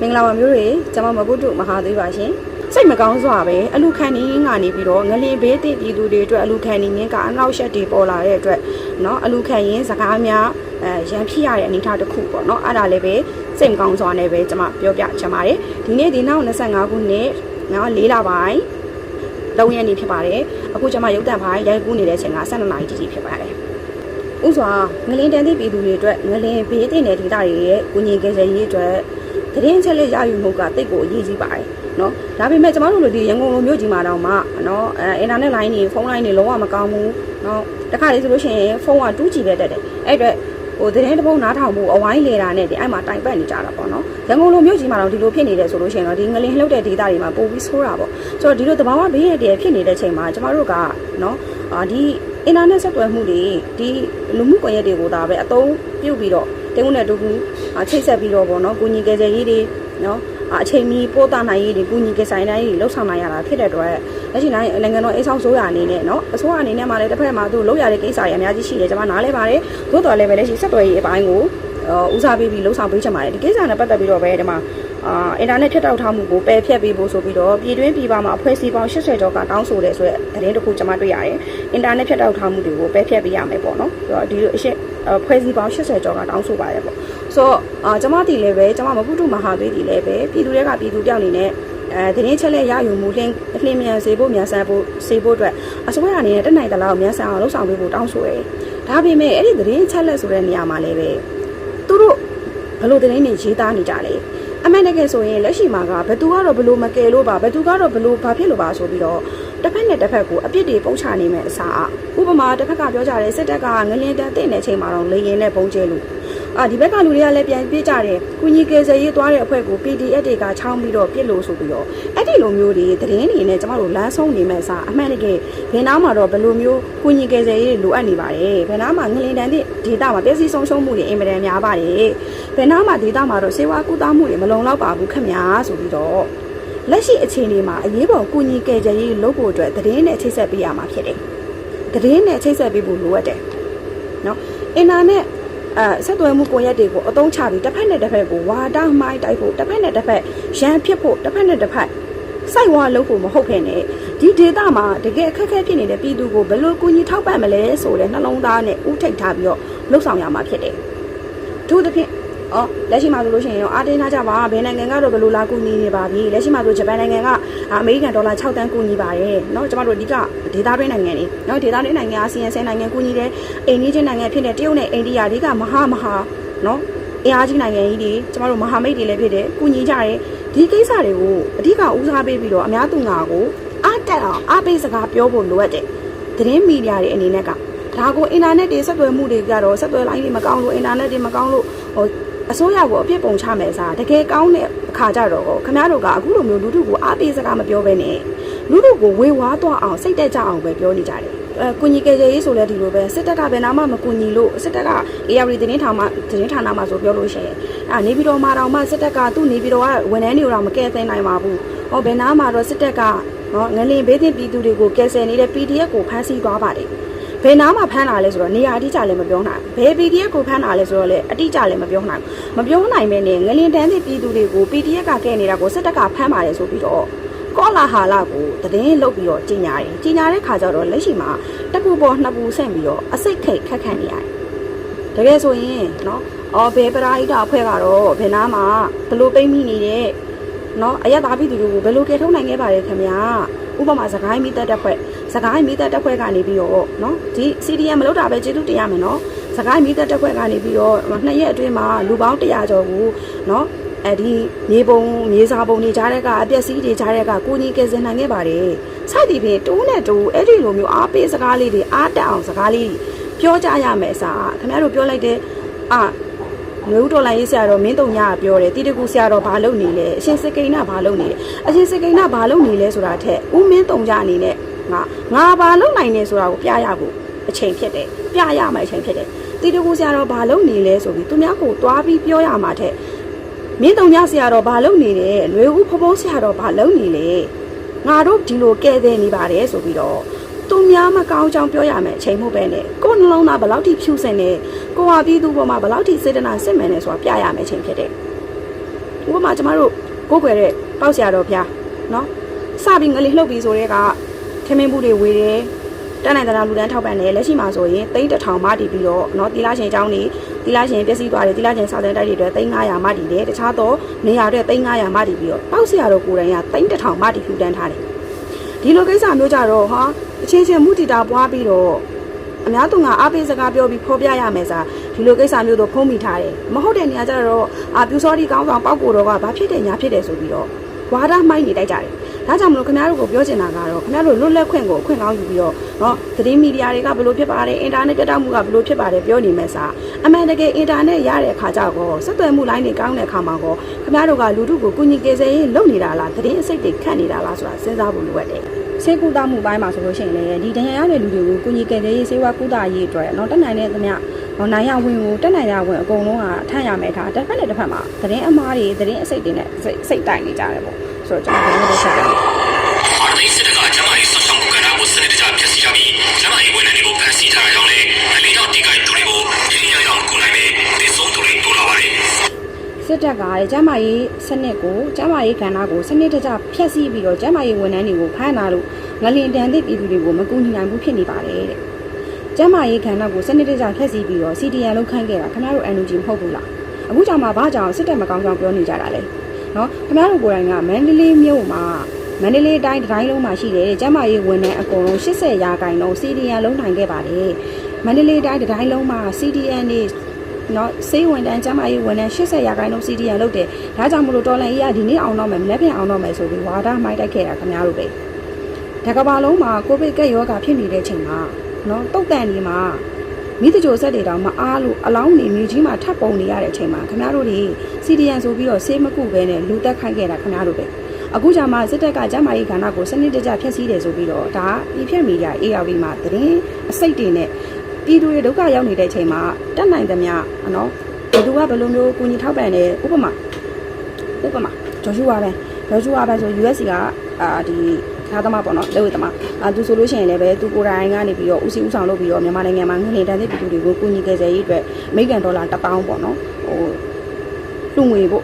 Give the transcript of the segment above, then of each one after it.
မင်္ဂလာပါမျိုးတွေကျွန်မမကုတ်တို့မဟာသေးပါရှင်စိတ်မကောင်းစွာပဲအလူခံနေငါနေပြီးတော့ငလင်ဘေးတင်ပြည်သူတွေအတွက်အလူခံနေငင်းကအနောက်ရှက်တွေပေါ်လာတဲ့အတွက်เนาะအလူခံရင်စကားများအဲရန်ဖြစ်ရတဲ့အနေအထားတစ်ခုပေါ့เนาะအဲ့ဒါလည်းပဲစိတ်မကောင်းစွာနဲ့ပဲကျွန်မပြောပြချင်ပါတယ်ဒီနေ့ဒီနောက်25ခုနှစ်เนาะ၄လပိုင်းလုံရနေဖြစ်ပါတယ်အခုကျွန်မရုပ်တံပိုင်းရိုက်ကူးနေတဲ့အချိန်က12နာရီတိတိဖြစ်ပါတယ်ဥစွာငလင်းတန်းသည့်ပြည်သူတွေအတွက်ငလင်းဘေးတင်တဲ့ဒေသတွေရဲ့ကုညီကယ်ဆယ်ရေးအတွက် သတင်းချက်လက်ရယူမှုကတိတ်ကိုအရေးကြီးပါတယ်နော်ဒါပေမဲ့ကျမတို့လိုဒီရန်ကုန်လိုမျိုးကြီးမှာတော့မှနော်အဲအင်တာနက်လိုင်းတွေဖုန်းလိုင်းတွေလုံးဝမကောင်းဘူးနော်တခါလေဆိုလို့ရှိရင်ဖုန်းက 2 G ပဲတက်တယ်အဲ့အတွက်ဟိုသတင်းတစ်ပုဒ်နားထောင်မှုအဝိုင်းလေတာနဲ့ဒီအဲ့မှာတိုင်ပတ်နေကြတာပေါ့နော်ရန်ကုန်လိုမျိုးကြီးမှာတော့ဒီလိုဖြစ်နေတယ်ဆိုလို့ရှိရင်တော့ဒီငလင်လှုပ်တဲ့ဒေသတွေမှာပိုပြီးဆိုးတာပေါ့ဆိုတော့ဒီလိုတဘာဝဘေးရတဲ့ဖြစ်နေတဲ့ချိန်မှာကျမတို့ကနော်အာဒီအင်တာနက်ဆက်သွယ်မှုတွေဒီလူမှုကွန်ရက်တွေကိုဒါပဲအသုံးပြုပြီးတော့ တင်းဦးနဲ့တူကူချိတ်ဆက်ပြီးတော့ပေါ့နော်ကိုညီကယ်ဆယ်ရေးတွေနော်အချိန်မီပို့တာနိုင်ရေးတွေကိုညီကယ်ဆိုင်တိုင်းတွေလှုပ်ဆောင်နိုင်ရတာဖြစ်တဲ့အတွက်လက်ရှိနိုင်နိုင်ငံတော်အိမ်ဆောင်ဆိုးရအနေနဲ့နော်အစိုးရအနေနဲ့မှလည်းတစ်ဖက်မှာသူလှုပ်ရတဲ့ကိစ္စတွေအများကြီးရှိတယ်ကျွန်မနားလဲပါတယ်သို့တော်လည်းပဲလက်ရှိဆက်သွယ်ရေးအပိုင်းကိုဦးစားပေးပြီးလှုပ်ဆောင်ပေးချင်ပါတယ်ဒီကိစ္စနဲ့ပတ်သက်ပြီးတော့ပဲဒီမှာ အာအင်တာနက်ဖြတ်တောက်ထားမှုကိုပယ်ဖျက်ပေးဖို့ဆိုပြီးတော့ပြည်တွင်းပြည်ပမှာအဖွဲ့အစည်းပေါင်း80ကျော်ကတောင်းဆိုတယ်ဆိုတဲ့သတင်းတစ်ခုကျွန်မတွေ့ရတယ်။အင်တာနက်ဖြတ်တောက်ထားမှုတွေကိုပယ်ဖျက်ပေးရမယ်ပေါ့နော်။ဆိုတော့ဒီလိုအရှင်းဖွဲ့စည်းပေါင်း80ကျော်ကတောင်းဆိုပါတယ်ပေါ့။ဆိုတော့အာကျွန်မတည်လည်းပဲကျွန်မမပုတုမဟာသွေးတည်လည်းပဲပြည်သူတွေကပြည်သူတယောက်အနေနဲ့အဲသတင်းချက်လက်ရယူမှုလင်းလင်းမြန်စေဖို့မြန်ဆန်ဖို့စေဖို့အတွက်အစိုးရအနေနဲ့တက်နိုင်တဲ့လောက်မြန်ဆန်အောင်လှုပ်ဆောင်ပေးဖို့တောင်းဆိုတယ်။ဒါပေမဲ့အဲ့ဒီသတင်းချက်လက်ဆိုတဲ့နေရာမှာလည်းပဲသူတို့ဘယ်လိုသတင်းတွေရေးသားနေကြလဲ။ အမှန်တကယ်ဆိုရင်လက်ရှိမှာကဘသူကတော့ဘလို့မကယ်လို့ပါဘသူကတော့ဘလို့ဘာဖြစ်လို့ပါဆိုပြီးတော့တစ်ဖက်နဲ့တစ်ဖက်ကိုအပြစ်တွေပုံချနေမယ်အစားအဥပမာတစ်ဖက်ကပြောကြတယ်စစ်တပ်ကငလင်းတန်းတင်တဲ့အချိန်မှာတော့လေရင်နဲ့ပုံကျဲလို့အာဒီဘက်ကလူတွေကလည်းပြန်ပြေးကြတယ်ကုညီကယ်ဆယ်ရေးသွားတဲ့အဖွဲ့ကို PDF တွေကချောင်းပြီးတော့ပြစ်လို့ဆိုပြီးတော့အဲ့ဒီလိုမျိုးတွေသတင်းတွေနဲ့ကျမတို့လမ်းဆုံးနေမဲ့အစားအမှန်တကယ်ဘယ်နာမှာတော့ဘယ်လိုမျိုးကုညီကယ်ဆယ်ရေးလိုအပ်နေပါတယ်ဘယ်နာမှာငလင်းတန်းတဲ့ဒေတာမှာပျက်စီးဆုံးရှုံးမှုတွေအင်မတန်များပါတယ် ဘယ်နာမှာဒေတာမှာတော့စေဝါကူတာမှုတွေမလုံလောက်ပါဘူးခင်ဗျာဆိုပြီးတော့လက်ရှိအခြေအနေမှာအရေးပေါ်ကုညီကယ်ဆယ်ရေးလုပ်ဖို့အတွက်သတင်းနဲ့ချိတ်ဆက်ပေးရမှာဖြစ်တယ်သတင်းနဲ့ချိတ်ဆက်ပေးဖို့လိုအပ်တယ်နော်အင်တာနက်အဲဆက်သွယ်မှုကွန်ရက်တွေကိုအသုံးချပြီးတစ်ဖက်နဲ့တစ်ဖက်ကိုဝါဒမိုင်းတိုက်ဖို့တစ်ဖက်နဲ့တစ်ဖက်ရန်ဖြစ်ဖို့တစ်ဖက်နဲ့တစ်ဖက်စိုက်ဝါလုပ်ဖို့မဟုတ်ခင်နဲ့ဒီဒေတာမှာတကယ်အခက်အခဲဖြစ်နေတဲ့ပြည်သူကိုဘယ်လိုကူညီထောက်ပံ့မလဲဆိုတဲ့နှလုံးသားနဲ့ဥထိတ်ထားပြီးတော့လှုပ်ဆောင်ရမှာဖြစ်တယ်။သူသဖြင့် အော်လက်ရှိမှာဆိုလို့ရှိရင်တော့အာတင်ထားကြပါဘယ်နိုင်ငံကတော့ဘယ်လိုလာကူညီနေပါပြီလက်ရှိမှာဆိုဂျပန်နိုင်ငံကအမေရိကန်ဒေါ်လာ6တန်းကူညီပါတယ်เนาะကျမတို့အဓိကဒေသတွင်းနိုင်ငံတွေเนาะဒေသတွင်းနိုင်ငံအာဆီယံ10နိုင်ငံကူညီတယ်အိန္ဒိယနိုင်ငံဖြစ်တဲ့တရုတ်နဲ့အိန္ဒိယအဓိကမဟာမဟာเนาะအင်အားကြီးနိုင်ငံကြီးတွေကျမတို့မဟာမိတ်တွေလည်းဖြစ်တယ်ကူညီကြတယ်ဒီကိစ္စတွေကိုအဓိကဦးစားပေးပြီးတော့အများသူငါကိုအားတက်အောင်အားပေးစကားပြောဖို့လိုအပ်တယ်သတင်းမီဒီယာတွေအနေနဲ့ကဒါကိုအင်တာနက်တွေဆက်သွယ်မှုတွေကတော့ဆက်သွယ်လိုင်းတွေမကောင်းလို့အင်တာနက်တွေမကောင်းလို့ ဟိုအစိုးရကိုအပြစ်ပုံချမယ်စားတကယ်ကောင်းတဲ့အခါကြတော့ခင်ဗျားတို့ကအခုလိုမျိုးလူထုကိုအားပေးစကားမပြောဘဲနဲ့လူထုကိုဝေဝါးသွားအောင်စိတ်တက်ကြအောင်ပဲပြောနေကြတယ်အဲကုညီကယ်ဆယ်ရေးဆိုလဲဒီလိုပဲစစ်တပ်ကဘယ်နာမှမကူညီလို့စစ်တပ်က AR သတင်းဌာနသတင်းဌာနမှာဆိုပြောလို့ရှိရင်အာနေပြည်တော်မှာတော့မှစစ်တပ်ကသူ့နေပြည်တော်ကဝန်ထမ်းတွေကိုတော့မကယ်ဆယ်နိုင်ပါဘူးဟောဘယ်နာမှာတော့စစ်တပ်ကနော်ငလင်ဘေးတင်ပြည်သူတွေကိုကယ်ဆယ်နေတဲ့ PDF ကိုဖမ်းဆီးသွားပါတယ် ဘယ်နားမှာဖမ်းတာလဲဆိုတော့နေရာအတိအကျလည်းမပြောနိုင်ဘယ် PDF ကိုဖမ်းတာလဲဆိုတော့လည်းအတိအကျလည်းမပြောနိုင်မပြောနိုင်မဲနဲ့ငလင်တန်းတဲ့ပြည်သူတွေကို PDF ကကဲနေတာကိုစစ်တပ်ကဖမ်းပါတယ်ဆိုပြီးတော့ကောလာဟာလာကိုတည်င်းလုတ်ပြီးတော့ကြီးညာတယ်ကြီးညာတဲ့ခါကျတော့လက်ရှိမှာတစ်ပူပေါ်နှစ်ပူဆင့်ပြီးတော့အစိတ်ခိတ်ခက်ခန့်နေရတယ်တကယ်ဆိုရင်နော်အော်ဘယ်ပရာဟိတအဖွဲ့ကတော့ဘယ်နာမှာဘလို့ပိမ့်မိနေတဲ့နော်အရက်သားပြည်သူတွေကိုဘယ်လိုကယ်ထုတ်နိုင်ခဲ့ပါလဲခင်ဗျာဥပမာစကိုင်းမိသက်တက်ဖွဲ့ စကိုင်းမိသက်တက်ဖွဲ့ကနေပြီးတော့နော်ဒီ CDM မလုပ်တာပဲကျေးဇူးတင်ရမယ်နော်စကိုင်းမိသက်တက်ဖွဲ့ကနေပြီးတော့နှစ်ရက်အတွင်းမှာလူပေါင်း100ကျော်ကိုနော်အဲ့ဒီမြေပုံမြေစာပုံတွေကြားတဲ့ကအပျက်စီးတွေကြားတဲ့ကကိုကြီးကယ်ဆယ်နိုင်ခဲ့ပါတယ်စသည်ဖြင့်တိုးနဲ့တိုးအဲ့ဒီလိုမျိုးအားပေးစကားလေးတွေအားတက်အောင်စကားလေးပြောကြရမယ်အစားခင်ဗျားတို့ပြောလိုက်တဲ့အာငွေဦးတော်လိုင်းရေးဆရာတော်မင်းတုံညာပြောတယ်တိတကူဆရာတော်ဘာလုပ်နေလဲအရှင်စကိန်းနာဘာလုပ်နေလဲအရှင်စကိန်းနာဘာလုပ်နေလဲဆိုတာထက်ဦးမင်းတုံညာအနေနဲ့ငါငါဘာလုပ်နိုင်လဲဆိုတာကိုပြရဖို့အချိန်ဖြစ်တယ်ပြရမယ်အချိန်ဖြစ်တယ်တိတကူဆရာတော်ဘာလုပ်နေလဲဆိုပြီးသူများကိုတွားပြီးပြောရမှာထက်မင်းတုံညာဆရာတော်ဘာလုပ်နေလဲလွေဦးဖဖုံးဆရာတော်ဘာလုပ်နေလဲငါတို့ဒီလိုကဲတဲ့နေပါတယ်ဆိုပြီးတော့သူများမကောင်းကြောင်ပြောရမယ်အချိန်မဟုတ်ပဲနဲ့ကိုယ်နှလုံးသားဘယ်လောက်ထိဖြူစင်နေကိုဟာပြည်သူပေါ်မှာဘယ်လောက်ထိစေတနာစစ်မှန်နေဆိုတာပြရမယ်အချိန်ဖြစ်တယ်ဥပမာကျမတို့ကိုးကွယ်တဲ့ပေါက်ဆရာတော်ဖျားနော်စပြီးငလေးလှုပ်ပြီးဆိုတဲ့က ထမင်းဘူးတွေဝေတယ်တန်းနိုင်တရာလူတန်းထောက်ပံ့တယ်လက်ရှိမှာဆိုရင်သိန်းတစ်ထောင်မတည်ပြီးတော့နော်တီလာရှင်အကြောင်းနေတီလာရှင်ပျက်စီးသွားတယ်တီလာရှင်စာသင်တိုက်တွေအတွက်သိန်း900မတည်တယ်တခြားသောနေရာတွေသိန်း900မတည်ပြီးတော့ပေါက်ဆရာတော်ကိုယ်တိုင်ကသိန်းတစ်ထောင်မတည်ဖြူတန်းထားတယ်ဒီလိုကိစ္စမျိုးကြတော့ဟာအချင်းချင်းမူတီတာပွားပြီးတော့အများသူငါအားပေးစကားပြောပြီးဖော်ပြရမယ်စာဒီလိုကိစ္စမျိုးတော့ဖုံးမိထားတယ်မဟုတ်တဲ့နေရာကျတော့အာပြူစောဒီကောင်းဆောင်ပောက်ကိုတော့ကဘာဖြစ်တယ်ညာဖြစ်တယ်ဆိုပြီးတော့ဝါဒမိုင်းနေတိုက်ကြတယ် ဒါကြောင့်မလို့ခင်ဗျားတို့ကိုပြောချင်တာကတော့ခင်ဗျားတို့လွတ်လပ်ခွင့်ကိုအခွင့်ကောင်းယူပြီးတော့เนาะသတင်းမီဒီယာတွေကဘယ်လိုဖြစ်ပါတယ်အင်တာနက်ပြတ်တောက်မှုကဘယ်လိုဖြစ်ပါတယ်ပြောနေမယ်စာအမှန်တကယ်အင်တာနက်ရတဲ့အခါကျတော့ဆက်သွယ်မှုလိုင်းတွေကောင်းတဲ့အခါမှာကောခင်ဗျားတို့ကလူထုကိုကုညီကေစရေးလုပ်နေတာလားသတင်းအစိတ်တွေခတ်နေတာလားဆိုတာစဉ်းစားဖို့လိုအပ်တယ်ဆေးကုသမှုပိုင်းမှာဆိုလို့ရှိရင်လည်းဒီဒဏ်ရာရတဲ့လူတွေကိုကုညီကယ်ဆယ်ရေးဆေးဝါးကုသရေးအတွက်เนาะတက်နိုင်တဲ့သမျှเนาะနိုင်ရဝင်ကိုတက်နိုင်ရဝင်အကုန်လုံးကထမ်းရမယ်ခါတစ်ဖက်နဲ့တစ်ဖက်မှာသတင်းအမားတွေသတင်းအစိတ်တွေနဲ့စိတ်စိတ်တိုက်နေကြတယ်ပေါ့ ဆိုတော့ကျွန်တော်ဒီလိုဆက်တယ်အာဏာသိမ်းစစ်တပ်ကကျန်းမာရေးဆောက်ရှောက်မှုကဏ္ဍကိုစနစ်တကျဖျက်ဆီးကြပြီးကျန်းမာရေးဝန်ထမ်းတွေကိုဖမ်းဆီးထားတာကြောင့်လည်းအလင်းကြောင့်တိကျသူတွေကိုရင်းရင်းအောင်ကူနိုင်ပေတည်ဆုံးသူတွေတိုးလာပါတယ်စစ်တပ်ကကျမ်းမာရေးစနစ်ကိုကျမ်းမာရေးကဏ္ဍကိုစနစ်တကျဖျက်ဆီးပြီးတော့ကျမ်းမာရေးဝန်ထမ်းတွေကိုဖမ်းတာလို့ငလင်တန်သည့်ပြည်သူတွေကိုမကူညီနိုင်ဘူးဖြစ်နေပါတယ်တဲ့ကျမ်းမာရေးကဏ္ဍကိုစနစ်တကျဖျက်ဆီးပြီးတော့ CDN လောက်ခန့်ခဲ့တာခင်ဗျားတို့ NUG မဟုတ်ဘူးလားအခုကြောင့်မှဘာကြောင့်စစ်တပ်မကောင်းကြောင်ပြောနေကြတာလဲ နော်ခင်ဗျားတို့ကိုယ်တိုင်ကမန္တလေးမြို့မှာမန္တလေးတိုင်းတိုင်းလုံးမှာရှိတဲ့ကျမ်းမာရေးဝန်ထမ်းအကုန်လုံး80ရာခိုင်နှုန်း CDN လုံးနိုင်ခဲ့ပါတယ်မန္တလေးတိုင်းတိုင်းလုံးမှာ CDN တွေနော်စေးဝန်တန်းကျမရေးဝန်တန်း80ရာခိုင်နှုန်း CDN လုပ်တယ်ဒါကြောင့်မလို့တော်လန်ကြီးကဒီနေ့အောင်တော့မယ်မနေ့ပြန်အောင်တော့မယ်ဆိုပြီးဝါဒမိုက်တိုက်ခဲ့တာခင်ဗျားတို့ပဲတကဘာလုံးမှာကိုဗစ်ကက်ရောဂါဖြစ်နေတဲ့ချိန်မှာနော်တုတ်တန်ဒီမှာ မိတကြိုဆက်တွေတောင်မအားလို့အလောင်းနေမြေကြီးမှာထပ်ပုံနေရတဲ့အချိန်မှာခင်ဗျားတို့တွေ CDN ဆိုပြီးတော့ဆေးမကုပဲနဲ့လူတက်ခိုင်းခဲ့တာခင်ဗျားတို့ပဲအခုကြမှာစစ်တပ်ကကျမ်းမာရေးကဏ္ဍကိုစနစ်တကျဖျက်ဆီးတယ်ဆိုပြီးတော့ဒါပြည်ဖြတ်မီဒီယာ ARV မှာသတင်းအစိတ်တွေနဲ့ပြည်သူတွေဒုက္ခရောက်နေတဲ့အချိန်မှာတက်နိုင်သမျှနော်ဘယ်သူကဘယ်လိုမျိုးကူညီထောက်ပံ့တယ်ဥပမာဥပမာဂျော်ဂျူဝါပဲဂျော်ဂျူဝါပဲဆို USC ကအာဒီ သားသမားပေါ့နော်လက်ဝဲသမားအာသူဆိုလို့ရှိရင်လည်းပဲသူကိုယ်တိုင်ကနေပြီးတော့ဦးစီးဦးဆောင်လုပ်ပြီးတော့မြန်မာနိုင်ငံမှာငလင်တန်းတဲ့ပြည်သူတွေကိုကူညီကယ်ဆယ်ရေးအတွက်အမေရိကန်ဒေါ်လာ1000ပေါ့နော်ဟိုလူငွေဖို့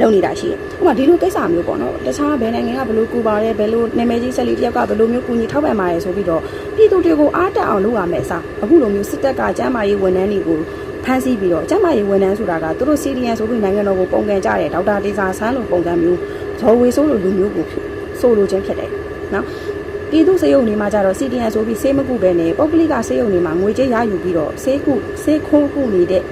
လုပ်နေတာရှိတယ်။ဥပမာဒီလိုကိစ္စမျိုးပေါ့နော်။တခြားဘယ်နိုင်ငံကဘယ်လိုကူပါရဲဘယ်လိုနာမည်ကြီးဆက်လီတယောက်ကဘယ်လိုမျိုးကူညီထောက်ပံ့ပါရဲဆိုပြီးတော့ပြည်သူတွေကိုအားတက်အောင်လုပ်ရမယ်အစားအခုလိုမျိုးစစ်တပ်ကကျမ်းမာရေးဝန်ထမ်းတွေကိုဖမ်းဆီးပြီးတော့ကျမ်းမာရေးဝန်ထမ်းဆိုတာကသူတို့စီဒီယန်ဆိုပြီးနိုင်ငံတော်ကိုပုံကန်ကြတယ်ဒေါက်တာတေဇာဆန်းလိုပုံစံမျိုးဇော်ဝေဆိုးလိုလူမျိုးကိုဆိုလိုခြင်းဖြစ်တယ် နော်ပြည်သူစေယုံနေမှာကြတော့ CDN ဆိုပြီးဆေးမကုပဲနဲ့ပုဂ္ဂလိကဆေးရုံတွေမှာငွေကြေးရယူပြီးတော့ဆေးကုဆေးခိုးကုနေတဲ့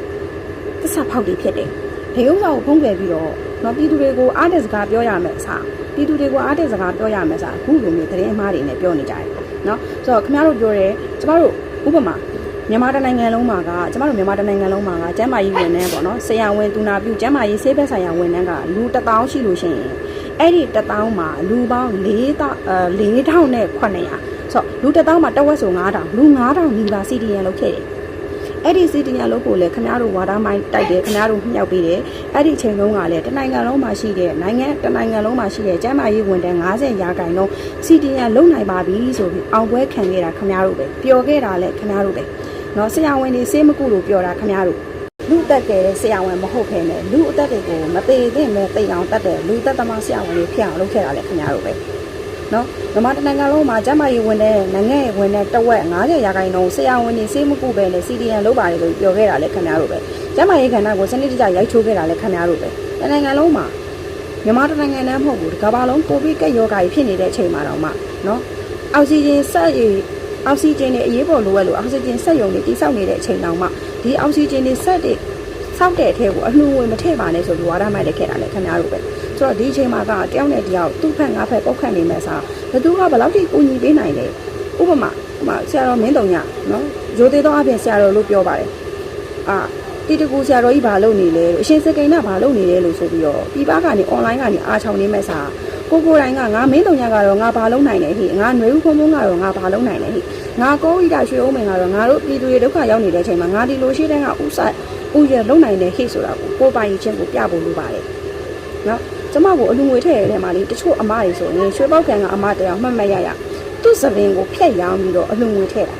သစ္စာဖောက်တွေဖြစ်တယ်။ဒီဥစ္စာကိုဖုံးကွယ်ပြီးတော့နော်ပြည်သူတွေကိုအားတဲ့စကားပြောရမယ်အစားပြည်သူတွေကိုအားတဲ့စကားပြောရမယ်အစားအခုလိုမျိုးသတင်းအမှားတွေနဲ့ပြောနေကြတယ်နော်ဆိုတော့ခင်ဗျားတို့ပြောတယ်ကျမတို့ဥပမာမြန်မာတနိုင်ငံလုံးမှာကကျမတို့မြန်မာတနိုင်ငံလုံးမှာကကျမ်းမာရေးဝန်ထမ်းပေါ့နော်ဆရာဝန်သူနာပြုကျမ်းမာရေးဆေးဘက်ဆိုင်ရာဝန်ထမ်းကလူ1000ရှိလို့ရှိရင် အဲ့ဒီ1000မှာလူပေါင်း4000အဲ4900ဆိုလူ1000မှာတဝက်ဆို9000လူ9000နီးပါး CDN လောက်ခဲ့တယ် အဲ့ဒီစီတင်ရလို့ကိုလည်းခင်ဗျားတို့ဝါဒမိုင်းတိုက်တယ်ခင်ဗျားတို့မြောက်ပေးတယ်အဲ့ဒီချိန်လုံးကလည်းတနိုင်ငံလုံးမှာရှိတဲ့နိုင်ငံတနိုင်ငံလုံးမှာရှိတဲ့ကျန်းမာရေးဝန်ထမ်း90ရာခိုင်နှုန်းစီတင်ရလုံနိုင်ပါပြီဆိုပြီးအောင်ပွဲခံခဲ့တာခင်ဗျားတို့ပဲပျော်ခဲ့တာလည်းခင်ဗျားတို့ပဲเนาะဆရာဝန်တွေစေးမကုလို့ပြောတာခင်ဗျားတို့ လူတက်တဲ့ဆရာဝန်မဟုတ်ခဲနဲ့လူအသက်တွေကိုမသေးသင့်မဲ့တိတ်အောင်တတ်တဲ့လူသက်သမားဆရာဝန်တွေဖြစ်အောင်လုပ်ခဲ့တာလည်းခင်ဗျားတို့ပဲနော်မြန်မာတနိုင်ငံလုံးမှာကျန်းမာရေးဝန်တဲ့နိုင်ငံရဲ့ဝန်တဲ့တဝက်90ရာခိုင်နှုန်းဆရာဝန်တွေစေးမကုပဲနဲ့ CDN လုပ်ပါတယ်လို့ပြောခဲ့တာလည်းခင်ဗျားတို့ပဲကျန်းမာရေးခန္ဓာကိုစနစ်တကျရိုက်ချိုးခဲ့တာလည်းခင်ဗျားတို့ပဲတနိုင်ငံလုံးမှာမြန်မာတနိုင်ငံတည်းမဟုတ်ဘူးဒီကမ္ဘာလုံးကိုဗစ်ကပ်ရောဂါကြီးဖြစ်နေတဲ့အချိန်မှာတော့မှနော်အောက်ဆီဂျင်ဆက်ရည်အောက်ဆီဂျင်တွေအရေးပေါ်လိုအပ်လို့အောက်ဆီဂျင်ဆက်ယုံတွေတိစောက်နေတဲ့အချိန်တောင်မှ ဒီအောက်ဆီဂျင်တွေဆက်တွေစောက်တဲ့အထက်ကိုအလှူငွေမထည့်ပါနဲ့ဆိုပြီးဝါဒမိုက်လက်ခဲ့တာလည်းခင်ဗျားတို့ပဲဆိုတော့ဒီအချိန်မှာကတယောက်နဲ့တယောက်သူ့ဖက်ငါဖက်ပုတ်ခတ်နေမဲ့စားဘသူကဘယ်လောက်ထိကူညီပေးနိုင်လဲဥပမာဥပမာဆရာတော်မင်းတုံညနော်ရိုသေသောအပြင်ဆရာတော်လို့ပြောပါတယ်အာတီတကူဆရာတော်ကြီးဘာလုပ်နေလဲအရှင်စကိန်းကဘာလုပ်နေလဲလို့ဆိုပြီးတော့ပြပကနေ online ကနေအားချောင်းနေမဲ့စားကိုကိုတိုင်းကငါမင်းတုံညကတော့ငါဘာလုပ်နိုင်လဲဟိငါຫນွေဦးဖုံဖုံကတော့ငါဘာလုပ်နိုင်လဲဟိ ငါကိုဣဒရွှေဦးမင်ကတော့ငါတို့ပြည်သူတွေဒုက္ခရောက်နေတဲ့အချိန်မှာငါဒီလိုရှိတဲ့ကဥဆိုင်ဥရလုံနိုင်တဲ့ဟိဆိုတာကိုကိုပိုင်ချင်းကိုပြဖို့လိုပါတယ်နော်ကျမကိုအလူငွေထည့်ရတဲ့မှာလေတချို့အမတွေဆိုရင်ရွှေပေါက်ကန်ကအမတယောက်မှတ်မှတ်ရရသူ့စပင်ကိုဖျက်ရောင်းပြီးတော့အလူငွေထည့်တာ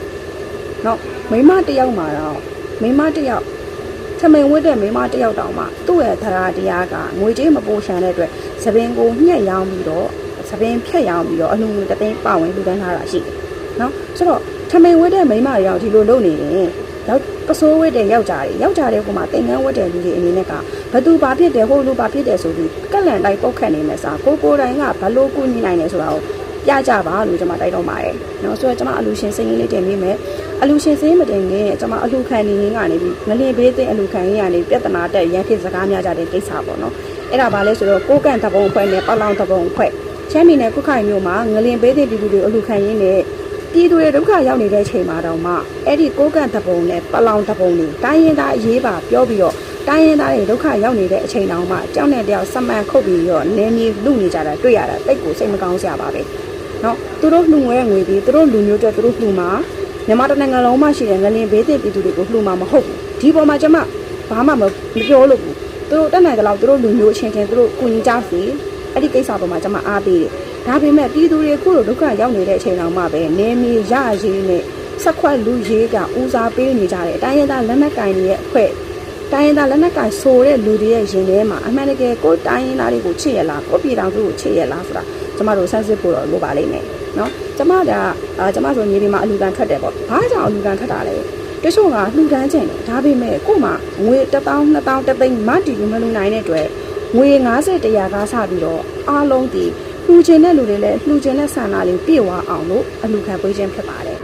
နော်မိမတယောက်မှာတော့မိမတယောက်ထမိန်ဝတ်တဲ့မိန်းမတစ်ယောက်တောင်မှသူ့ရဲ့သရာတရားကငွေကြေးမပိုရှန်တဲ့အတွက်သပင်ကိုညှက်ရောင်းပြီးတော့သပင်ဖြတ်ရောင်းပြီးတော့အလူငွေတသိန်းပဝင်လူတန်းထားတာရှိတယ် နော်ဆိုတော့ထမိန်ဝတ်တဲ့မိန်းမတွေတော့ဒီလိုလုပ်နေရင်ရောက်ပစိုးဝတ်တဲ့ယောက်ျားတွေယောက်ျားတွေကမှတင်ငန်းဝတ်တဲ့လူတွေအနေနဲ့ကဘသူဘာဖြစ်တယ်ဟိုလူဘာဖြစ်တယ်ဆိုပြီးကက်လန်တိုင်းပုတ်ခတ်နေမယ်စာကိုကိုတိုင်းကဘလို့ကူညီနိုင်တယ်ဆိုတာကိုပြကြပါလို့ကျွန်မတိုက်တော့ပါတယ်။နော်ဆိုတော့ကျွန်မအလူရှင်စိတ်ရင်းလေးတင်ပေးမယ်။အလူရှင်စိတ်မတင်ခင်ကျွန်မအလူခံနေရင်းကနေပြီးငလင်ဘေးသိအလူခံရင်းကနေပြဿနာတက်ရန်ဖြစ်စကားများကြတဲ့ကိစ္စပေါ့နော်။အဲ့ဒါဘာလဲဆိုတော့ကိုကန့်တဘုံအဖွဲ့နဲ့ပလောင်တဘုံအဖွဲ့ချမ်းမီနယ်ကုခိုင်မြို့မှာငလင်ဘေးသိပြည်သူတွေအလူခံရင်းနဲ့ ပြည်သူတွေဒုက္ခရောက်နေတဲ့ချိန်မှာတော့မှအဲ့ဒီကိုကန့်တပုံနဲ့ပလောင်တပုံတွေတိုင်းရင်သားအရေးပါပြောပြီးတော့တိုင်းရင်သားတွေဒုက္ခရောက်နေတဲ့အချိန်တောင်မှကြောက်နေတယောက်စမှန်ခုတ်ပြီးတော့နင်းပြီးလူနေကြတာတွေ့ရတာတိတ်ကိုစိတ်မကောင်းစရာပါပဲနော်သူတို့လှူငွေငွေပြီးသူတို့လူမျိုးတွေသူတို့လှူမှာမြန်မာတနိုင်ငံလုံးမှာရှိတဲ့ငလင်ဘေးသိပြည်သူတွေကိုလှူမှာမဟုတ်ဘူးဒီပေါ်မှာကျွန်မဘာမှမပြောလို့ဘူးသူတို့တက်နိုင်ကြလောက်သူတို့လူမျိုးအချင်းချင်းသူတို့ကူညီကြစီအဲ့ဒီကိစ္စပေါ်မှာကျွန်မအားပေးတယ် ဒါပေမဲ့ပြည်သူတွေခုလိုဒုက္ခရောက်နေတဲ့အချိန်တောင်မှပဲနေမီရရေးနဲ့ဆက်ခွက်လူရေးကဦးစားပေးနေကြတယ်အတိုင်းရသားလက်နက်ကင်တွေရဲ့အဖွဲ့တိုင်းရင်းသားလက်နက်ကင်ဆိုတဲ့လူတွေရဲ့ရင်ထဲမှာအမှန်တကယ်ကိုယ်တိုင်းရင်းသားတွေကိုချစ်ရလားကိုယ်ပြည်တော်စုကိုချစ်ရလားဆိုတာကျမတို့ဆန်းစစ်ဖို့တော့လိုပါလိမ့်မယ်နော်ကျမကအာကျမဆိုညီလေးမှာအလူကန်ထွက်တယ်ပေါ့ဘာကြောင့်အလူကန်ထွက်တာလဲတချို့ကလှူဒန်းချင်တယ်ဒါပေမဲ့ကို့မှာငွေ1000 2000တသိန်းမတီဘူးမလူနိုင်တဲ့အတွက်ငွေ50တရားကားစပြီးတော့အားလုံးဒီ လှူချင်တဲ့လူတွေလည်းလှူချင်တဲ့ဆန္ဒလေးပြည့်ဝအောင်လို့အလူခံပေးခြင်းဖြစ်ပါတယ်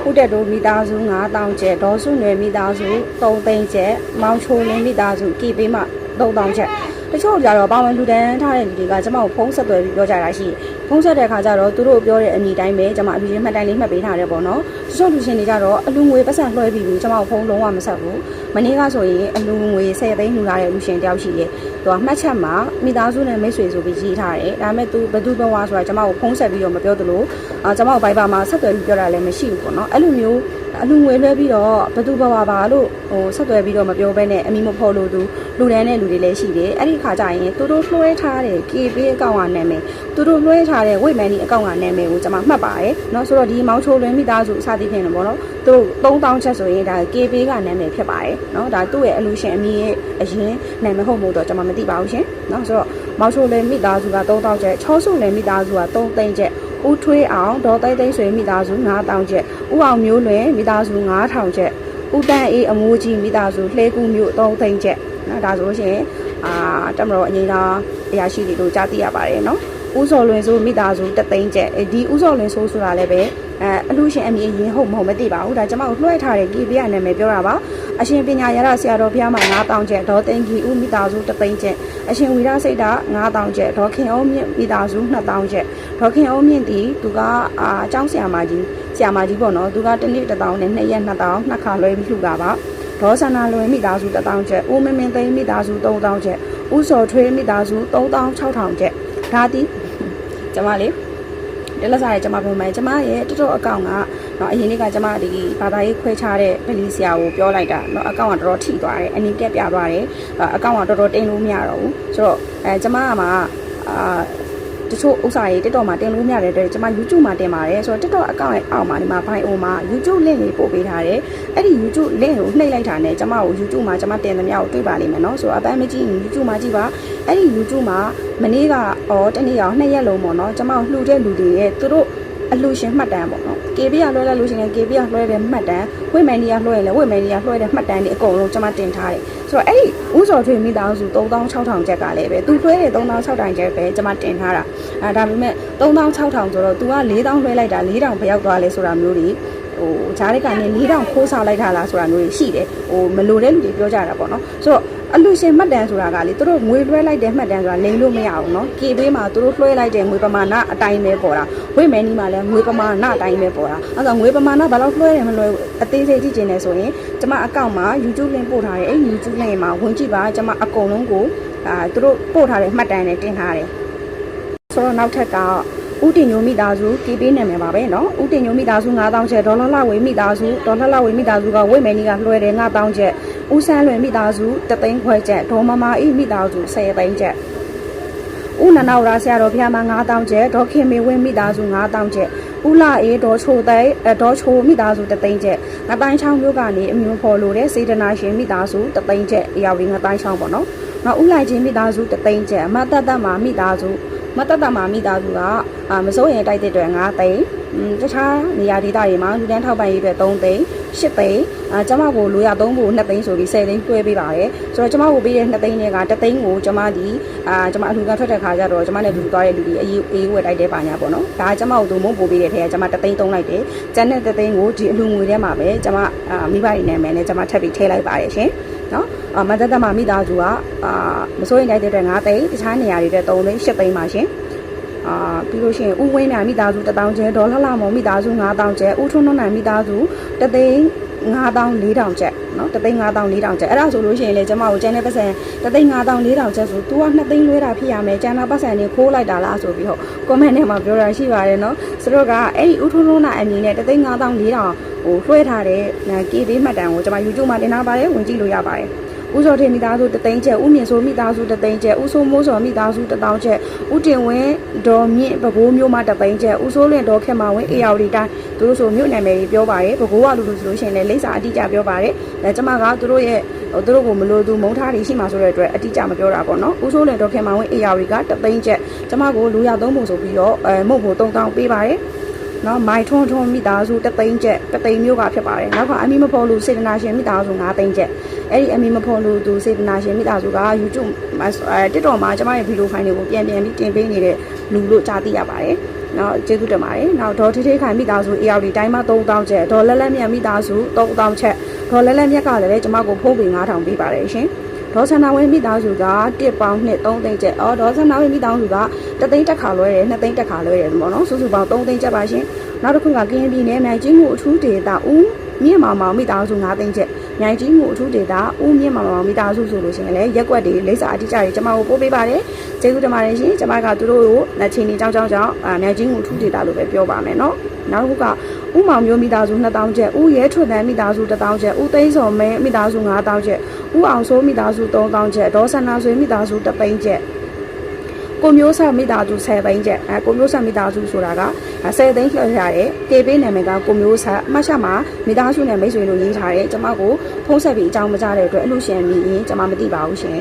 ခုတက်တို့မိသားစု9000ကျက်ဒေါ်စုနယ်မိသားစု3သိန်းကျက်မောင်ချိုလင်းမိသားစုကြည်ပေးမှ3000ကျက် တချို့ကြတော့ပါဝင်လူတန်းထားတဲ့လူတွေကကျမကိုဖုန်းဆက်သွယ်ပြီးပြောကြတာရှိဖုန်းဆက်တဲ့အခါကျတော့သူတို့ပြောတဲ့အမိတိုင်းပဲကျမအလူချင်းမှတ်တိုင်းလေးမှတ်ပေးထားတယ်ပေါ့နော်တချို့လူချင်းတွေကြတော့အလူငွေပတ်စံလွှဲပြီးပြီကျမကိုဖုန်းလုံးဝမဆက်ဘူးမနေ့ကဆိုရင်အလူငွေ10သိန်းလှူထားတဲ့လူချင်းတယောက်ရှိတယ်သူကမှတ်ချက်မှာမိသားစုနဲ့မိတ်ဆွေဆိုပြီးရေးထားတယ်ဒါပေမဲ့သူဘယ်သူဘဝဆိုတာကျမကိုဖုန်းဆက်ပြီးတော့မပြောသလိုအာကျမကိုဘိုက်ပါမှာဆက်သွယ်ပြီးပြောတာလည်းမရှိဘူးပေါ့နော်အဲ့လိုမျိုး အလူငွေလွှဲပြီးတော့ဘသူဘဝပါလို့ဟိုဆက်သွယ်ပြီးတော့မပြောဘဲနဲ့အမိမဖော်လို့သူလူတန်းတဲ့လူတွေလည်းရှိတယ်အဲ့ဒီခါကျရင်သူတို့လွှဲထားတဲ့ KB အကောင့်ကနာမည်သူတို့လွှဲထားတဲ့ဝိတ်မန်ဒီအကောင့်ကနာမည်ကိုကျွန်မမှတ်ပါတယ်เนาะဆိုတော့ဒီမောင်ချိုလွင်မိသားစုအစသည်ဖြင့်ပေါ့နော်သူတို့3000ချက်ဆိုရင်ဒါ KB ကနာမည်ဖြစ်ပါတယ်เนาะဒါသူ့ရဲ့အလူရှင်အမည်ရဲ့အရင်နာမည်ဟုတ်မို့တော့ကျွန်မမသိပါဘူးရှင်เนาะဆိုတော့မောင်ချိုလွင်မိသားစုက3000ချက်ချောစုလွင်မိသားစုက3သိန်းချက် ဦးထွေးအောင်ဒေါ်သိန်းသိန်းဆွေမိသားစု9000ချက်ဦးအောင်မျိုးလွင်မိသားစု9000ချက်ဦးတန်းအေးအမိုးကြီးမိသားစုလှဲကူးမျိုး3သိန်းချက်နော်ဒါဆိုလို့ရှိရင်အာတမတော်အငိမ့်သားအရာရှိတွေတို့ကြားသိရပါတယ်နော်ဦးစော်လွင်ဆိုမိသားစုတသိန်းချက်ဒီဦးစော်လွင်ဆိုဆိုတာလည်းပဲ အဲအလူရှင်အမည်ရင်ဟုတ်မဟုတ်မသိပါဘူးဒါကျွန်မတို့လွှဲထားတဲ့ KB ရနာမည်ပြောတာပါအရှင်ပညာရတဆရာတော်ဘုရားမှာ9000ချက်ဒေါ်သိန်းကြီးဦးမိသားစုတသိန်းချက်အရှင်ဝီရစိတ်တာ9000ချက်ဒေါ်ခင်အောင်မြင့်မိသားစု2000ချက်ဒေါ်ခင်အောင်မြင့်ဒီသူကအာအကျောင်းဆရာမကြီးဆရာမကြီးပေါ့နော်သူကတစ်နေ့1000နဲ့2ရက်2000နှစ်ခါလွှဲပြီးလှူတာပါဒေါ်ဆန္ဒလွယ်မိသားစု1000ကျပ်ဦးမင်းမင်းသိန်းမိသားစု3000ကျပ်ဦးစော်ထွေးမိသားစု3600ကျပ်ဒါတီကျမလေး ဒီလက်စားရဲ့ကျမပုံမှန်ကျမရဲ့တော်တော်အကောင့်ကနော်အရင်နေ့ကကျမဒီဘာသာရေးခွဲခြားတဲ့ဗလီဆရာကိုပြောလိုက်တာနော်အကောင့်ကတော်တော်ထိသွားတယ်အနည်းကက်ပြသွားတယ်အကောင့်ကတော်တော်တင်လို့မရတော့ဘူးဆိုတော့အဲကျမကမှအာ တချို့ဥစ္စာတွေ TikTok မှာတင်လို့မရတဲ့အတွက်ကျွန်မ YouTube မှာတင်ပါတယ်ဆိုတော့ TikTok account ရဲ့အောက်မှာဒီမှာ bio မှာ YouTube link လေးပို့ပေးထားတယ်အဲ့ဒီ YouTube link ကိုနှိပ်လိုက်တာနဲ့ကျွန်မကို YouTube မှာကျွန်မတင်သမျှကိုတွေ့ပါလိမ့်မယ်နော်ဆိုတော့အပန်းမကြည့်ရင် YouTube မှာကြည့်ပါအဲ့ဒီ YouTube မှာမနေ့ကအော်တနေ့ရောနှစ်ရက်လုံးပေါ့နော်ကျွန်မကိုလှူတဲ့လူတွေရဲ့သူတို့ အလှရှင်မှတ်တမ်းပေါ့နော် KB ကလွှဲလိုက်လို့ရှိရင် KB ကလွှဲတဲ့မှတ်တမ်းဝိမန်နီကလွှဲလဲဝိမန်နီကလွှဲတဲ့မှတ်တမ်းတွေအကုန်လုံးကျွန်မတင်ထားတယ်ဆိုတော့အဲ့ဒီဥစော်ထွေမိသားစု3600ကျက်ကလည်းပဲသူလွှဲတဲ့3600ကျက်ပဲကျွန်မတင်ထားတာအဲဒါပေမဲ့3600ဆိုတော့ तू က4000လွှဲလိုက်တာ4000ဘယ်ရောက်သွားလဲဆိုတာမျိုးတွေ ဟိုဂျားလေးကနေ4000ခိုးစားလိုက်တာလားဆိုတာမျိုးတွေရှိတယ်ဟိုမလိုတဲ့လူတွေပြောကြတာပေါ့နော်ဆိုတော့အလူရှင်မှတ်တမ်းဆိုတာကလေသူတို့ငွေလွှဲလိုက်တဲ့မှတ်တမ်းဆိုတာလိမ်လို့မရဘူးเนาะ KB မှာသူတို့လွှဲလိုက်တဲ့ငွေပမာဏအတိုင်းပဲပေါ်တာဝိမဲနီမှာလည်းငွေပမာဏအတိုင်းပဲပေါ်တာအဲဒါငွေပမာဏဘယ်လောက်လွှဲတယ်မလွှဲအသေးစိတ်ကြည့်ကျင်နေဆိုရင်ကျမအကောင့်မှာ YouTube link ပို့ထားတယ်အဲ့ YouTube link မှာဝင်ကြည့်ပါကျမအကုန်လုံးကိုအာသူတို့ပို့ထားတဲ့မှတ်တမ်းနဲ့တင်ထားတယ်ဆိုတော့နောက်ထပ်က ဦးတင်ညိုမိသားစု KB နာမည်ပါပဲเนาะဦးတင်ညိုမိသားစု9000ကျပ်ဒေါ်လာလဝေမိသားစုဒေါ်လာလဝေမိသားစုကဝိမဲနီကလွှဲတယ်9000ကျပ်ဦးဆန်းလွင်မိသားစုတသိန်းခွဲကျပ်ဒေါ်မမာဤမိသားစု10သိန်းကျပ်ဦးနန္ဒဝရဆရာတော်ဘုရားမှာ9000ကျပ်ဒေါ်ခင်မေဝင်းမိသားစု9000ကျပ် ဦးလာအေးဒေါ်ချိုသိန်းအဒေါ်ချိုမိသားစုတသိန်းကျက်ငတိုင်းချောင်းမြို့ကနေအမျိုးဖော်လို့တဲ့စေတနာရှင်မိသားစုတသိန်းကျက်အရာဝီငတိုင်းချောင်းပေါ့နော်နောက်ဦးလိုက်ချင်းမိသားစုတသိန်းကျက်အမတ်တတ်တတ်မှာမိသားစု မတ်တတ်တတ်မှာမိသားစုကအာမစိုးရင်တိုက်တဲ့အတွက်9သိန်းอืมတခြားနေရာဒေသတွေမှာလူတန်းထောက်ပံ့ရေးအတွက်3သိန်း8သိန်းအာကျမကိုလိုရ3ဖို့2သိန်းဆိုပြီး10သိန်းတွဲပေးပါတယ်ဆိုတော့ကျမကိုပေးတဲ့2သိန်းတွေက1သိန်းကိုကျမဒီအာကျမအလှူခံထွက်တဲ့ခါကျတော့ကျမနဲ့လူသွားတဲ့လူတွေအေးအေးဝယ်တိုက်တဲ့ပါညာပေါ့နော်ဒါကကျမကိုသူမုန်းပို့ပေးတဲ့ထဲကကျမ1သိန်းသုံးလိုက်တယ်ကျန်တဲ့1သိန်းကိုဒီအလှူငွေထဲမှာပဲကျမအာမိဘတွေနာမည်နဲ့ကျမထပ်ပြီးထည့်လိုက်ပါတယ်ရှင် နော်အမသက်သက်မှာမိသားစုကအာမစိုးရင်တိုက်တဲ့အတွက်9သိန်းတခြားနေရာတွေအတွက်3သိန်း8သိန်းပါရှင်အာပြီးလို့ရှိရင်ဥဝင်းနာမိသားစု1000ကျဲဒေါ်လှလှမော်မိသားစု9000ကျဲဥထုံးနှုံးနိုင်မိသားစုတသိန်း 9400ကျပ်နော်တသိန်း9400ကျပ်အဲ့ဒါဆိုလို့ရှိရင်လေကျမကိုကျန်တဲ့ပတ်စံတသိန်း9400ကျပ်ဆို तू က2သိန်းလွှဲတာဖြစ်ရမယ်ကျန်တာပတ်စံတွေခိုးလိုက်တာလားဆိုပြီးတော့ comment ထဲမှာပြောတာရှိပါတယ်နော်ဆိုတော့ကအဲ့ဒီဥထုံးနှုံးနိုင်အမည်နဲ့တသိန်း9400ဟိုလွှဲထားတဲ့ KB မှတ်တမ်းကိုကျမ YouTube မှာတင်ထားပါတယ်ဝင်ကြည့်လို့ရပါတယ် ဦးစောထေမိသားစုတသိန်းကျက်ဦးမြင့်စိုးမိသားစုတသိန်းကျက်ဦးစိုးမိုးစောမိသားစုတသောင်းကျက်ဦးတင်ဝင်းဒေါ်မြင့်ပကိုးမျိုးမတသိန်းကျက်ဦးစိုးလွင်ဒေါ်ခင်မာဝင်းအေယာဝတီတိုင်းသူတို့ဆိုမြို့နယ်မယ်ကြီးပြောပါတယ်ပကိုးကလူလူဆိုလို့ရှိရင်လည်းလိပ်စာအတိအကျပြောပါတယ်အဲကျမကသူတို့ရဲ့ဟိုသူတို့ကိုမလို့သူမုံထားတွေရှိမှဆိုတဲ့အတွက်အတိအကျမပြောတာပေါ့နော်ဦးစိုးလွင်ဒေါ်ခင်မာဝင်းအေယာဝတီကတသိန်းကျက်ကျမကိုလူရသုံးပုံဆိုပြီးတော့အဲမုတ်ဖို့3000ပေးပါတယ် နော်မိုင်ထွန်းထွန်းမိသားစုတသိန်းကျက်တသိန်းမျိုးကဖြစ်ပါတယ်နောက်ကအမီမဖော်လို့စေတနာရှင်မိသားစု9သိန်းကျက်အဲ့ဒီအမီမဖော်လို့သူစေတနာရှင်မိသားစုက YouTube အဲ TikTok မှာကျမရဲ့ဗီဒီယိုဖိုင်တွေကိုပြန်ပြန်ပြီးတင်ပေးနေတဲ့လူလို့ကြားသိရပါတယ်နော်ကျေးဇူးတင်ပါတယ်။နောက်ဒေါ်ထေးထေးခိုင်မိသားစု AR တိုင်းမှာ3000ကျပ်ဒေါ်လက်လက်မြတ်မိသားစု3000ချက်ဒေါ်လက်လက်မြတ်ကလည်းကျမကိုဖုန်းပေ9000ပေးပါတယ်ရှင်။ ဒေါ်ဆန္ဒဝင်းမိသားစုက1ပေါင်နှစ်3သိန်းကျပ်အော်ဒေါ်ဆန္ဒဝင်းမိသားစုကတသိန်းတက်ခါလွှဲတယ်2သိန်းတက်ခါလွှဲတယ်ပေါ့နော်စုစုပေါင်း3သိန်းကျပ်ပါရှင်။နောက်တစ်ခုကကရင်ပြည်နယ်မြိုင်ကြီးမှုအထူးဒေသဦးမြင့်မောင်မောင်မိသားစု9သိန်းကျပ် မြိုင်ကြီးမှုအထူးဒေသဦးမြင့်မောင်မောင်မိသားစုဆိုလို့ရှိရင်လည်းရက်ွက်တွေလိပ်စာအတိအကျတွေကျမကိုပို့ပေးပါတယ်။ကျေးဇူးတင်ပါတယ်ရှင်။ကျမကသူတို့ကိုလက်ချင်းနေကြောင်းကြောင်းကြောင်းအာမြိုင်ကြီးမှုအထူးဒေသလို့ပဲပြောပါမယ်နော်။နောက်တစ်ခုကဥမောင်မျိုးမိသားစု2000ကျပ်၊ဥရဲထွတ်တန်းမိသားစု1000ကျပ်၊ဥသိန်းစော်မဲမိသားစု9000ကျပ်၊ဥအောင်စိုးမိသားစု3000ကျပ်၊ဒေါ်ဆန္နာဆွေမိသားစု3သိန်းကျပ် ကိုမျိုးဆက်မိသားစု10သိန်းကျပ်အဲကိုမျိုးဆက်မိသားစုဆိုတာက10သိန်းလှည့်ရတယ်ကေပေးနာမည်ကကိုမျိုးဆက်အမှတ်ချက်မှာမိသားစုနဲ့မိတ်ဆွေလို့ရေးထားတယ်ကျွန်မကိုဖုန်းဆက်ပြီးအကြောင်းမကြားတဲ့အတွက်အလို့ရှင်မိရင်ကျွန်မမသိပါဘူးရှင်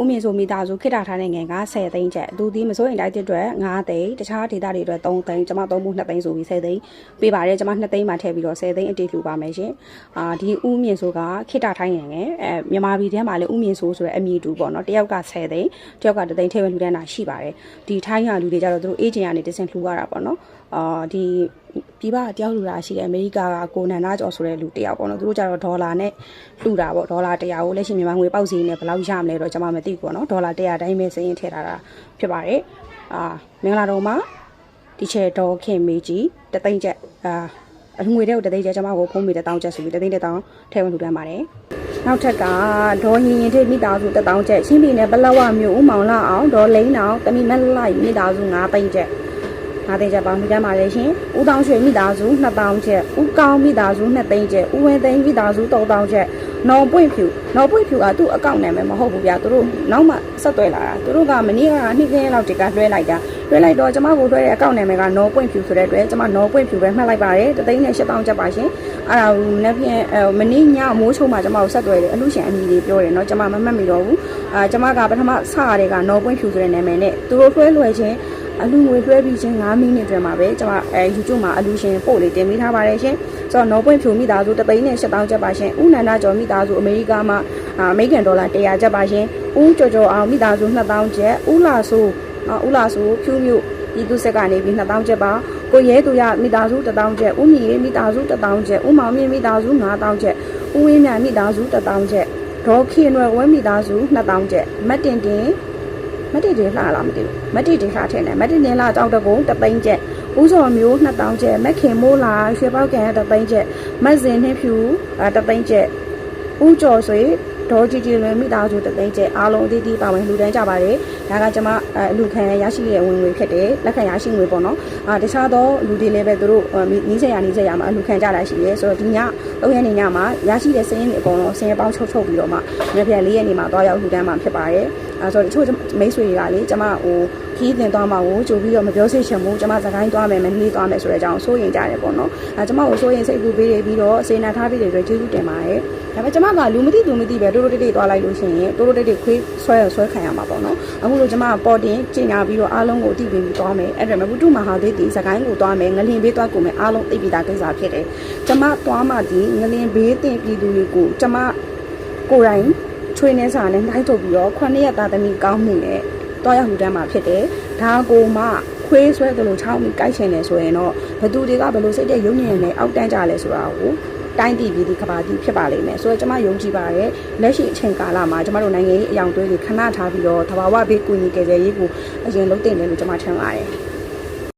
ဦးမြင့်စိုးမိသားစုခိတ္တထားတဲ့ငယ်က10သိန်းကျပ်သူဒီမစိုးရင်တိုက်တဲ့အတွက်9သိန်းတခြားဒေသတွေအတွက်3သိန်းကျွန်မ3မှု2သိန်းဆိုပြီး10သိန်းပေးပါတယ်ကျွန်မ2သိန်းမှထည့်ပြီးတော့10သိန်းအတိတ်လှူပါမယ်ရှင်အာဒီဦးမြင့်စိုးကခိတ္တထိုင်းငယ်ငယ်အဲမြန်မာပြည်ထဲမှာလည်းဦးမြင့်စိုးဆိုတဲ့အမည်တူပေါ့နော်တယောက်က10သိန်းတယောက်က3သိန်းထည့်ဝင်လှူတဲ့နာရှိပါတယ်ဒီထိုင်းရလူတွေကြတော့သူတို့အေဂျင့်ကနေတစင်လှူရတာပေါ့နော်အာဒီ ပြည်ပတယောက်လူတာရှိတယ်အမေရိကကကိုနန္ဒကျော်ဆိုတဲ့လူတယောက်ပေါ့နော်သူတို့ကြတော့ဒေါ်လာနဲ့လှူတာပေါ့ဒေါ်လာ100ကိုလက်ရှိမြန်မာငွေပေါက်စီနဲ့ဘယ်လောက်ရမလဲတော့ကျွန်မမသိဘူးပေါ့နော်ဒေါ်လာ100တိုင်းပဲစရင်ထည့်ထားတာဖြစ်ပါတယ်အာမင်္ဂလာတော်မှာဒီချေဒေါ်ခင်မေကြီးတသိန်းချက်အာအငွေတဲ့ကိုတသိန်းချက်ကျွန်မကိုဖုံးမိတဲ့တောင်းချက်ဆိုပြီးတသိန်းတဲ့တောင်းထည့်ဝင်လှူဒန်းပါတယ်နောက်ထပ်ကဒေါ်ရင်ရင်ထိမိသားစုတထောင်ချက်ချင်းပြည်နယ်ပလောဝမြို့ဦးမောင်လာအောင်ဒေါ်လိန်းအောင်တမိမက်လိုက်မိသားစု9သိန်းချက် ငါးသိန်းချက်ပေါင်းမိတမ်းပါလေရှင်။ဦးတောင်ရွှေမိသားစု2000ချက်၊ဦးကောင်းမိသားစု2သိန်းချက်၊ဦးဝင်းသိန်းမိသားစု3000ချက်၊နော်ပွင့်ဖြူနော်ပွင့်ဖြူကသူ့အကောင့်နာမည်မဟုတ်ဘူးဗျာ။သူတို့နောက်မှဆက်သွဲလာတာ။သူတို့ကမနေ့ကနှစ်ခင်းလောက်တကလွှဲလိုက်တာ။လွှဲလိုက်တော့ကျမကိုလွှဲတဲ့အကောင့်နာမည်ကနော်ပွင့်ဖြူဆိုတဲ့အတွက်ကျမနော်ပွင့်ဖြူပဲမှတ်လိုက်ပါတယ်။တသိန်းနဲ့8000ချက်ပါရှင်။အဲ့ဒါနှစ်ဖြင့်မနေ့ညမိုးချုံမှာကျမကိုဆက်သွဲတယ်အလူရှင်အမီလေးပြောတယ်နော်။ကျမမမှတ်မိတော့ဘူး။အာကျမကပထမစရတဲ့ကနော်ပွင့်ဖြူဆိုတဲ့နာမည်နဲ့သူတို့လွှဲလွှဲချင်း အလူငွေလွှဲပြီးချင်း9မိနစ်အတွင်းမှာပဲကျွန်မအဲ YouTube မှာအလူရှင်ပို့လေးတင်ပေးထားပါတယ်ရှင်။ဆိုတော့နော်ပွင့်ဖြူမိသားစုတသိန်းနဲ့8000ကျပ်ပါရှင်။ဦးနန္ဒကျော်မိသားစုအမေရိကမှာအမေရိကန်ဒေါ်လာ100ကျပ်ပါရှင်။ဦးကျော်ကျော်အောင်မိသားစု2000ကျပ်။ဦးလာဆိုးဦးလာဆိုးဖြူမြို့ပြည်သူစစ်ကနေပြီး2000ကျပ်ပါ။ကိုရဲသူရမိသားစု1000ကျပ်။ဦးမြင့်ရေးမိသားစု1000ကျပ်။ဦးမောင်မြင့်မိသားစု9000ကျပ်။ဦးဝင်းမြမိသားစု1000ကျပ်။ဒေါ်ခင်ရွယ်ဝင်းမိသားစု2000ကျပ်။မတ်တင်တင် မတ်တီတင်လှလားမသိဘူးမတ်တီတင်လှထည့်နေမတ်တီတင်လှကြောက်တကုံတသိန်းကျက်ဦးစော်မျိုး2000ကျက်မက်ခင်မိုးလာရွှေပေါက်ကန်တသိန်းကျက်မတ်စင်နှင်းဖြူတသိန်းကျက်ဦးကျော်ဆွေဒေါ်ကြည်ကြည်လွင်မိသားစုတသိန်းကျက်အားလုံးအသီးသီးပါဝင်လှူဒန်းကြပါတယ်ဒါကကျွန်မအလူခံရရှိတဲ့ဝင်ငွေဖြစ်တယ်လက်ခံရရှိငွေပေါ့နော်အာတခြားသောလူတွေလည်းပဲသူတို့နီးစက်ရနီးစက်ရမှာအလူခံကြတာရှိရဲဆိုတော့ဒီည၃ရက်နေညမှာရရှိတဲ့စင်းရင်းတွေအကုန်လုံးစင်းရပေါင်းချုပ်ချုပ်ပြီးတော့မှညပြန်၄ရက်နေမှာတွားရောက်လှူဒန်းမှာဖြစ်ပါတယ် အဲဆိုတော့တချို့မိတ်ဆွေတွေကလေကျမဟိုခီးတင်သွားမှာကိုကြိုပြီးတော့မပြောစိတ်ချင်ဘူးကျမစကိုင်းသွားမယ်မနှီးသွားမယ်ဆိုတဲ့အကြောင်းစိုးရင်ကြတယ်ပေါ့နော်အဲကျမကိုစိုးရင်စိတ်ကူပေးတယ်ပြီးတော့စေနာထားပေးတယ်ဆိုတော့ကျေးဇူးတင်ပါတယ်ဒါပေမဲ့ကျမကလူမသိသူမသိပဲတိုးတိုးတိတ်တိတ်သွားလိုက်လို့ရှိရင်တိုးတိုးတိတ်တိတ်ခွေးဆွဲရဆွဲခံရမှာပေါ့နော်အခုလိုကျမပေါ်တင်ကျင်ညာပြီးတော့အားလုံးကိုတည်ပြီးသွားမယ်အဲ့ဒါမဘူးတုမဟာသေးတီစကိုင်းကိုသွားမယ်ငလင်ဘေးသွားကိုမယ်အားလုံးသိပြီးသားကိစ္စဖြစ်တယ်ကျမသွားမှဒီငလင်ဘေးတင်ပြည်သူတွေကိုကျမကိုယ်တိုင် ချွေးနေစာနဲ့နှိုင်းထုတ်ပြီးတော့ခုနှစ်ရက်သားသမီးကောင်းမှုနဲ့တွားရောက်လူတန်းမှာဖြစ်တယ်။ဒါကိုမှခွေးဆွဲသလိုချောင်းပြီးကိုက်ချင်တယ်ဆိုရင်တော့ဘသူတွေကဘလို့စိတ်တဲ့ရုံညင်နဲ့အောက်တန်းကြလဲဆိုတာကိုတိုင်းတည်ပြီးဒီကဘာတီဖြစ်ပါလိမ့်မယ်။ဆိုတော့ကျမယုံကြည်ပါတယ်။လက်ရှိအချိန်ကာလမှာကျမတို့နိုင်ငံရေးအယောင်သွေးတွေခဏထားပြီးတော့သဘာဝဘေးကူညီကြရေးကိုအရင်လုပ်တင်တယ်လို့ကျမထင်ပါတယ်။